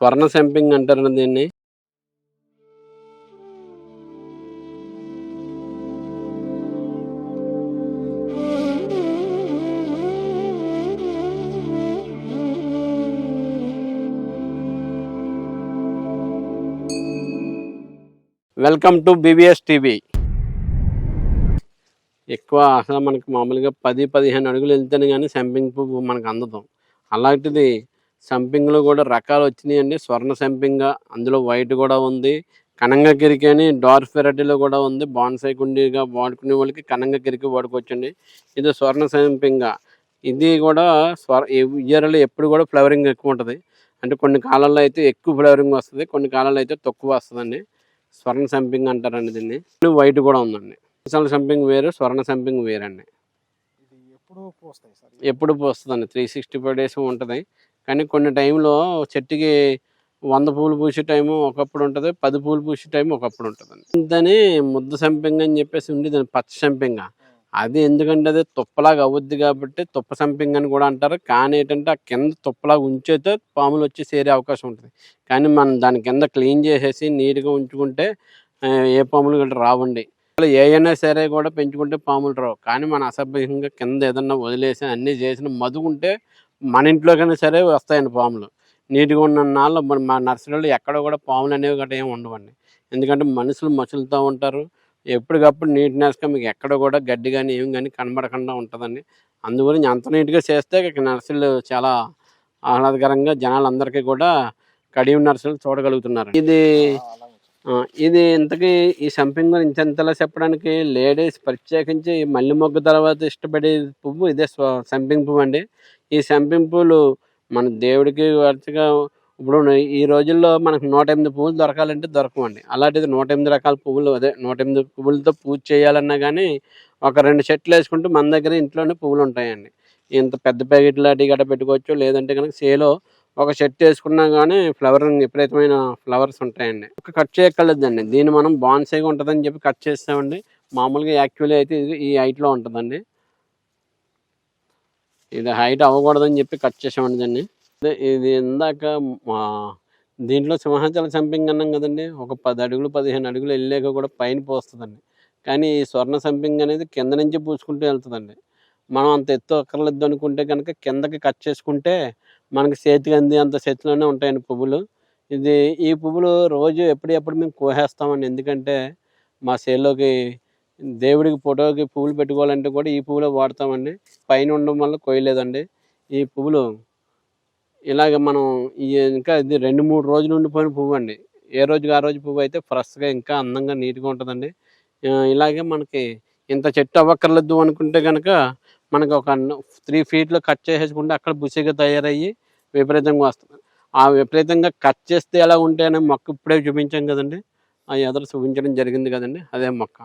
స్వర్ణ సెంపింగ్ అంటారు దీన్ని? Welcome to BBS TV ఎక్కువ అసలు మనకి మామూలుగా పది పదిహేను అడుగులు వెళ్తేనే కానీ సెంపింగ్ పువ్వు మనకు అందదు. అలాంటిది సంపింగ్లో కూడా రకాలు వచ్చినాయండి స్వర్ణ సంపింగ అందులో వైట్ కూడా ఉంది. కనంగ కిరికి అని డార్క్ వెరైటీలో కూడా ఉంది. బాన్సై కుండీగా వాడుకునే వాళ్ళకి కనంగ కిరికి వాడుకోవచ్చండి. ఇది స్వర్ణ సంపింగ. ఇది కూడా స్వర్ ఇయర్లో ఎప్పుడు కూడా ఫ్లవరింగ్ ఎక్కువ ఉంటుంది అంటే కొన్ని కాలాల్లో అయితే ఎక్కువ ఫ్లవరింగ్ వస్తుంది కొన్ని కాలాల్లో అయితే తక్కువ వస్తుందండి. స్వర్ణ సంపింగ్ అంటారండి దీన్ని. వైట్ కూడా ఉందండి. స్వర్ణ సంపింగ్ వేరు స్వర్ణ సంపింగ్ వేరండి. ఇది ఎప్పుడు ఎప్పుడు పోస్తుందండి. త్రీ సిక్స్టీ ఫైవ్ డేస్ ఉంటుంది. కానీ కొన్ని టైంలో చెట్టుకి వంద పూలు పూసే టైము ఒకప్పుడు ఉంటుంది పది పూలు పూసే టైం ఒకప్పుడు ఉంటుంది దాని ముద్ద సంపింగ అని చెప్పేసి ఉంది దాని పచ్చ సంపింగ. అది ఎందుకంటే అది తుప్పలాగా అవుద్ది కాబట్టి తుప్ప సంపింగ అని కూడా అంటారు. కానీ ఏంటంటే ఆ కింద తుప్పలాగా ఉంచేతే పాములు వచ్చి చేరే అవకాశం ఉంటుంది. కానీ మనం దాని కింద క్లీన్ చేసేసి నీట్గా ఉంచుకుంటే ఏ పాములు గట్రా రావండి. అసలు ఏ అయినా సరే కూడా పెంచుకుంటే పాములు రావు. కానీ మన అసభ్యంగా కింద ఏదన్నా వదిలేసి అన్నీ చేసిన మదుకుంటే మన ఇంట్లోకైనా సరే వస్తాయండి పాములు. నీట్గా ఉన్న నాళ్ళు మన మా నర్సరీలో ఎక్కడ కూడా పాములు అనేవి గట్రా ఏమి ఉండవండి. ఎందుకంటే మనుషులు మసులుతూ ఉంటారు. ఎప్పటికప్పుడు నీట్నెస్గా మీకు ఎక్కడ కూడా గడ్డి కానీ ఏం కానీ కనబడకుండా ఉంటుందండి. అందుగురించి అంత నీట్గా చేస్తే ఇక నర్సరీలు చాలా ఆహ్లాదకరంగా జనాలందరికీ కూడా కడియం నర్సరీలు చూడగలుగుతున్నారు ఇది ఇది ఇంతకీ ఈ సంపింగ్ గురించి ఎంతలా చెప్పడానికి? లేడీస్ ప్రత్యేకించి మల్లె మొగ్గ తర్వాత ఇష్టపడే పువ్వు ఇదే సంపింగ్ పువ్వు అండి. ఈ సంపింగ్ పువ్వులు మన దేవుడికి వరుసగా ఇప్పుడు ఈ రోజుల్లో మనకు నూట ఎనిమిది పువ్వులు దొరకాలంటే దొరకవండి. అలాంటిది నూట ఎనిమిది రకాల పువ్వులు అదే నూట ఎనిమిది పువ్వులతో పూజ చేయాలన్నా కానీ ఒక రెండు చెట్లు వేసుకుంటే మన దగ్గర ఇంట్లోనే పువ్వులు ఉంటాయండి. ఇంత పెద్ద ప్యాకెట్ లాంటివి గట్ట పెట్టుకోవచ్చు లేదంటే కనుక సేలో ఒక షర్ట్ వేసుకున్నా కానీ ఫ్లవరింగ్ విపరీతమైన ఫ్లవర్స్ ఉంటాయండి. ఒక కట్ చేయక్కర్లేదండి. దీన్ని మనం బాన్సైగా ఉంటుందని చెప్పి కట్ చేస్తామండి. మామూలుగా యాక్చువల్లీ అయితే ఇది ఈ హైట్లో ఉంటుందండి. ఇది హైట్ అవ్వకూడదని చెప్పి కట్ చేసామండి దాన్ని. ఇది ఇందాక మా దీంట్లో సింహాచల సంపింగ్ అన్నాం కదండి. ఒక పది అడుగులు పదిహేను అడుగులు వెళ్ళాక కూడా పైన పోస్తుందండి. కానీ ఈ స్వర్ణ సంపింగ్ అనేది కింద నుంచి పూసుకుంటూ వెళ్తుందండి. మనం అంత ఎత్తు అక్కర్లేదు అనుకుంటే కనుక కిందకి కట్ చేసుకుంటే మనకి చేతికి అంది అంత చేతిలోనే ఉంటాయండి పువ్వులు. ఇది ఈ పువ్వులు రోజు ఎప్పుడెప్పుడు మేము కోసేస్తామండి. ఎందుకంటే మా సేల్లోకి దేవుడికి ఫోటోకి పువ్వులు పెట్టుకోవాలంటే కూడా ఈ పువ్వులే వాడతామండి. పైన ఉండడం వల్ల కోయలేదండి ఈ పువ్వులు ఇలాగ మనం ఇంకా ఇది రెండు మూడు రోజులు ఉండిపోయిన పువ్వు అండి ఏ రోజుకి ఆ రోజు పువ్వు అయితే ఫ్రెష్గా ఇంకా అందంగా నీట్గా ఉంటుందండి. ఇలాగే మనకి ఇంత చెట్టు అవ్వక్కర్లేదు అనుకుంటే కనుక మనకు ఒక త్రీ ఫీట్లో కట్ చేసేసుకుంటే అక్కడ బుసిగా తయారయ్యి విపరీతంగా వస్తుంది. ఆ విపరీతంగా కట్ చేస్తే ఎలా ఉంటాయని మొక్క ఇప్పుడే చూపించాం కదండి. ఆ ఎదురు చూపించడం జరిగింది కదండి. అదే మొక్క.